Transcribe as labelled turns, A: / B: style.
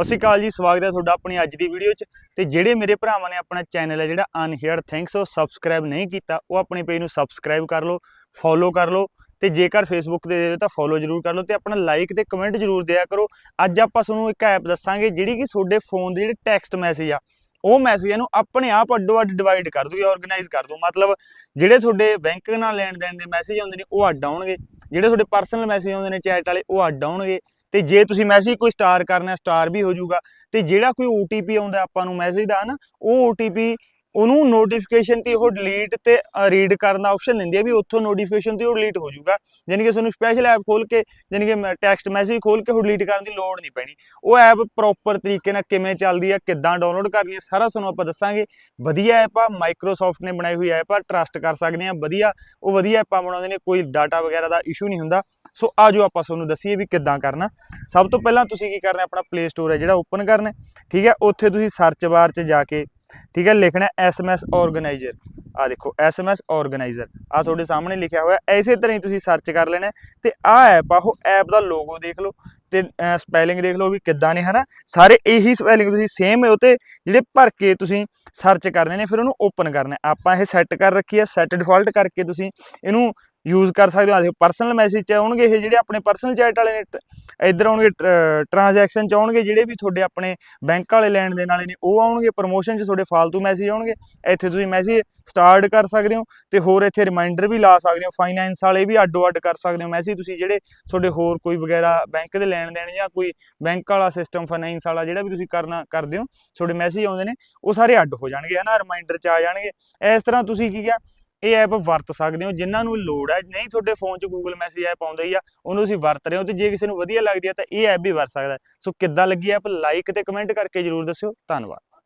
A: ਸਤਿ ਸ਼੍ਰੀ ਅਕਾਲ ਜੀ, ਸਵਾਗਤ ਹੈ ਤੁਹਾਡਾ ਆਪਣੀ ਅੱਜ ਦੀ ਵੀਡੀਓ 'ਚ। ਤੇ ਜਿਹੜੇ ਮੇਰੇ ਭਰਾਵਾਂ ਨੇ ਆਪਣਾ ਚੈਨਲ ਹੈ ਜਿਹੜਾ ਅਨਹੇਅਰ ਥੈਂਕਸ ਉਹ ਸਬਸਕ੍ਰਾਈਬ ਨਹੀਂ ਕੀਤਾ, ਉਹ ਆਪਣੇ ਪੇਜ ਨੂੰ ਸਬਸਕ੍ਰਾਈਬ ਕਰ ਲਓ ਫੋਲੋ ਕਰ ਲਓ ਤੇ ਜੇਕਰ ਫੇਸਬੁੱਕ ਤੇ ਦੇ ਰਹੇ ਤਾਂ ਫੋਲੋ ਜਰੂਰ ਕਰ ਲਓ ਤੇ ਆਪਣਾ ਲਾਈਕ ਤੇ ਕਮੈਂਟ ਜਰੂਰ ਦਿਆ ਕਰੋ। ਅੱਜ ਆਪਾਂ ਤੁਹਾਨੂੰ ਇੱਕ ਐਪ ਦੱਸਾਂਗੇ ਜਿਹੜੀ ਕਿ ਤੁਹਾਡੇ ਫੋਨ ਦੇ ਜਿਹੜੇ ਟੈਕਸਟ ਮੈਸੇਜ ਆ, ਉਹ ਮੈਸੇਜਾਂ ਨੂੰ ਆਪਣੇ ਆਪ ਅੱਡੋ ਅੱਡ ਡਿਵਾਈਡ ਕਰ ਦੂਗੀ ਆਰਗੇਨਾਈਜ਼ ਕਰ ਦੂ ਮਤਲਬ ਜਿਹੜੇ ਤੁਹਾਡੇ ਬੈਂਕ ਨਾਲ ਲੈਣ ਦੇਣ ਦੇ ਮੈਸੇਜ ਆਉਂਦੇ ਨੇ, ਉਹ ਅੱਡ ਆਉਣਗੇ। ਜਿਹੜੇ ਤੁਹਾਡੇ ਪਰਸਨਲ ਮੈਸੇਜ ਆਉਂਦੇ ਨੇ ਚੈਟ ਵਾਲੇ, ਉਹ ਅੱਡ ਆਉਣਗੇ। ਤੇ ਜੇ ਤੁਸੀਂ ਮੈਸੇਜ ਕੋਈ ਸਟਾਰ ਕਰਨਾ ਸਟਾਰ ਵੀ ਹੋ ਜਾਊਗਾ। ਤੇ ਜਿਹੜਾ ਕੋਈ OTP ਆਉਂਦਾ ਆਪਾਂ ਨੂੰ ਮੈਸੇਜ ਦਾ ਨਾ ਉਹ OTP ਉਹਨੂੰ ਨੋਟੀਫਿਕੇਸ਼ਨ ਤੇ ਉਹ ਡਿਲੀਟ ਤੇ ਰੀਡ ਕਰਨ ਦਾ ਆਪਸ਼ਨ ਦਿੰਦੀ ਹੈ ਵੀ ਉੱਥੋਂ ਨੋਟੀਫਿਕੇਸ਼ਨ ਤੇ ਉਹ ਡਿਲੀਟ ਹੋ ਜਾਊਗਾ। ਯਾਨੀ ਕਿ ਤੁਹਾਨੂੰ ਸਪੈਸ਼ਲ ਐਪ ਖੋਲ ਕੇ ਯਾਨੀ ਕਿ ਟੈਕਸਟ ਮੈਸੇਜ ਖੋਲ ਕੇ ਉਹ ਡਿਲੀਟ ਕਰਨ ਦੀ ਲੋੜ ਨਹੀਂ ਪੈਣੀ। ਉਹ ਐਪ ਪ੍ਰੋਪਰ ਤਰੀਕੇ ਨਾਲ ਕਿਵੇਂ ਚੱਲਦੀ ਹੈ, ਕਿੱਦਾਂ ਡਾਊਨਲੋਡ ਕਰਨੀ ਹੈ, ਸਾਰਾ ਤੁਹਾਨੂੰ ਆਪਾਂ ਦੱਸਾਂਗੇ। ਵਧੀਆ ਐਪ ਆ ਮਾਈਕਰੋਸਾਫਟ ਨੇ ਬਣਾਈ ਹੋਈ ਐਪ ਆ ਟਰਸਟ ਕਰ ਸਕਦੇ ਆ ਵਧੀਆ। ਉਹ ਵਧੀਆ ਐਪਾਂ ਬਣਾਉਂਦੇ ਨੇ, ਕੋਈ ਡਾਟਾ ਵਗੈਰਾ ਦਾ ਇਸ਼ੂ ਨਹੀਂ ਹੁੰਦਾ। ਸੋ ਆਜੋ ਆਪਾਂ ਤੁਹਾਨੂੰ ਦੱਸੀਏ ਵੀ ਕਿੱਦਾਂ ਕਰਨਾ। ਸਭ ਤੋਂ ਪਹਿਲਾਂ ਤੁਸੀਂ ਕੀ ਕਰਨਾ, ਆਪਣਾ ਪਲੇ ਸਟੋਰ ਹੈ ਜਿਹੜਾ ਓਪਨ ਕਰਨਾ ਠੀਕ ਹੈ? ਉੱਥੇ ਤੁਸੀਂ ਸਰਚ ਬਾਰ 'ਚ ਜਾ ਕੇ, ਠੀਕ ਹੈ? ਲਿਖਣਾ ਐਸਐਮਐਸ ਆਰਗੇਨਾਈਜ਼ਰ ਆ ਦੇਖੋ ਐਸਐਮਐਸ ਆਰਗੇਨਾਈਜ਼ਰ ਆ ਤੁਹਾਡੇ ਸਾਹਮਣੇ ਲਿਖਿਆ ਹੋਇਆ ਐਸੇ ਤਰ੍ਹਾਂ ਹੀ ਤੁਸੀਂ ਸਰਚ ਕਰ ਲੈਣਾ ਹੈ ਤੇ ਆ ਐਪ ਆ, ਉਹ ਐਪ ਦਾ ਲੋਗੋ ਦੇਖ ਲਓ ਤੇ ਸਪੈਲਿੰਗ ਦੇਖ ਲਓ ਵੀ ਕਿੱਦਾਂ ਨੇ, ਹਨਾ? ਸਾਰੇ ਇਹੀ ਸਪੈਲਿੰਗ ਤੁਸੀਂ ਸੇਮ ਹੈ ਉਤੇ ਜਿਹੜੇ ਭਰ ਕੇ ਤੁਸੀਂ ਸਰਚ ਕਰਨੇ ਨੇ, ਫਿਰ ਉਹਨੂੰ ਓਪਨ ਕਰਨਾ ਆਪਾਂ ਇਹ ਸੈੱਟ ਕਰ ਰੱਖੀ ਹੈ ਸੈੱਟ ਡਿਫਾਲਟ ਕਰਕੇ ਤੁਸੀਂ ਇਹਨੂੰ ਯੂਜ਼ ਕਰ ਸਕਦੇ ਹੋ। ਆ ਪਰਸਨਲ ਮੈਸੇਜ ਚ ਆਉਣਗੇ ਇਹ ਜਿਹੜੇ ਆਪਣੇ ਪਰਸਨਲ ਚੈਟ ਵਾਲੇ ਨੇ, ਟ- ਇੱਧਰ ਆਉਣਗੇ ਟ੍ਰਾਂਜੈਕਸ਼ਨ ਚ ਆਉਣਗੇ, ਜਿਹੜੇ ਵੀ ਤੁਹਾਡੇ ਆਪਣੇ ਬੈਂਕ ਵਾਲੇ ਲੈਣ ਦੇਣ ਵਾਲੇ ਨੇ, ਉਹ ਆਉਣਗੇ ਪ੍ਰੋਮੋਸ਼ਨ ਚ ਤੁਹਾਡੇ ਫालतू ਮੈਸੇਜ ਆਉਣਗੇ। ਇੱਥੇ ਤੁਸੀਂ ਮੈਸੇਜ ਸਟਾਰਟ ਕਰ ਸਕਦੇ ਹੋ ਤੇ ਹੋਰ ਇੱਥੇ ਰਿਮਾਈਂਡਰ ਵੀ ਲਾ ਸਕਦੇ ਹੋ। ਫਾਈਨੈਂਸ ਵਾਲੇ ਵੀ ਅੱਡੋ ਅੱਡ ਕਰ ਸਕਦੇ ਹੋ ਮੈਸੇਜ ਤੁਸੀਂ ਜਿਹੜੇ ਤੁਹਾਡੇ ਹੋਰ ਕੋਈ ਵਗੈਰਾ ਬੈਂਕ ਦੇ ਲੈਣ ਦੇਣ ਜਾਂ ਕੋਈ ਬੈਂਕ ਵਾਲਾ ਸਿਸਟਮ ਫਾਈਨੈਂਸ ਵਾਲਾ ਜਿਹੜਾ ਵੀ ਤੁਸੀਂ ਕਰਨਾ, ਕਰਦੇ ਹੋ, ਤੁਹਾਡੇ ਮੈਸੇਜ ਆਉਂਦੇ ਨੇ, ਉਹ ਸਾਰੇ ਅੱਡ ਹੋ ਜਾਣਗੇ ਹਨਾ ਰਿਮਾਈਂਡਰ ਚ ਆ ਜਾਣਗੇ। ਇਸ ਤਰ੍ਹਾਂ ਤੁਸੀਂ ਕੀ ਕਿਹਾ ਇਹ ਐਪ ਵਰਤ ਸਕਦੇ ਹੋ, ਜਿਨ੍ਹਾਂ ਨੂੰ ਲੋੜ ਹੈ। ਨਹੀਂ ਤੁਹਾਡੇ ਫੋਨ 'ਚ Google ਮੈਸੇਜ ਐਪ ਆਉਂਦਾ ਹੀ ਆ, ਉਹਨੂੰ ਤੁਸੀਂ ਵਰਤ ਰਹੇ ਹੋ ਤੇ ਜੇ ਕਿਸੇ ਨੂੰ ਵਧੀਆ ਲੱਗਦੀ ਹੈ ਤਾਂ ਇਹ ਐਪ ਵੀ ਵਰਤ ਸਕਦਾ। ਸੋ ਕਿੱਦਾਂ ਲੱਗੀ ਐਪ ਲਾਈਕ ਤੇ ਕਮੈਂਟ ਕਰਕੇ ਜਰੂਰ ਦੱਸਿਓ। ਧੰਨਵਾਦ।